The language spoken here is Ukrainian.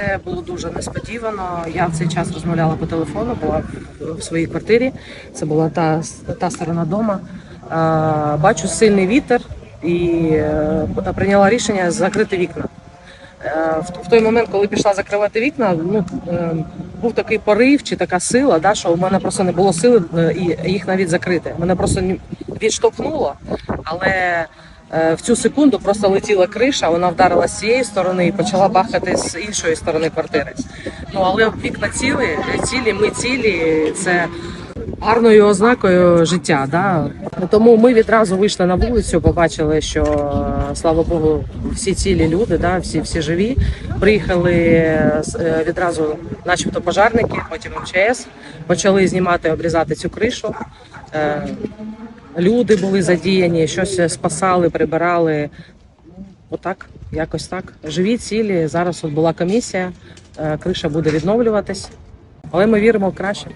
Це було дуже несподівано. Я в цей час розмовляла по телефону, була в- своїй квартирі. Це була та, та сторона дома. Бачу сильний вітер і е, прийняла рішення закрити вікна. Е, В той момент, коли пішла закривати вікна, ну е, був такий порив чи така сила, да, що у мене просто не було сили їх навіть закрити. Мене просто відштовхнуло, але в цю секунду просто летіла криша, вона вдарила з цієї сторони і почала бахати з іншої сторони квартири. Ну але вікна цілі, цілі, ми цілі. Це гарною ознакою життя. Да? Тому ми відразу вийшли на вулицю, побачили, що слава Богу, всі цілі люди, да, всі, всі живі. Приїхали е, відразу, начебто, пожарники, потім МЧС, почали знімати, обрізати цю кришу. Е, Люди були задіяні, щось спасали, прибирали. Отак, якось так. Живі цілі. Зараз от була комісія, е, криша буде відновлюватись, але ми віримо в краще.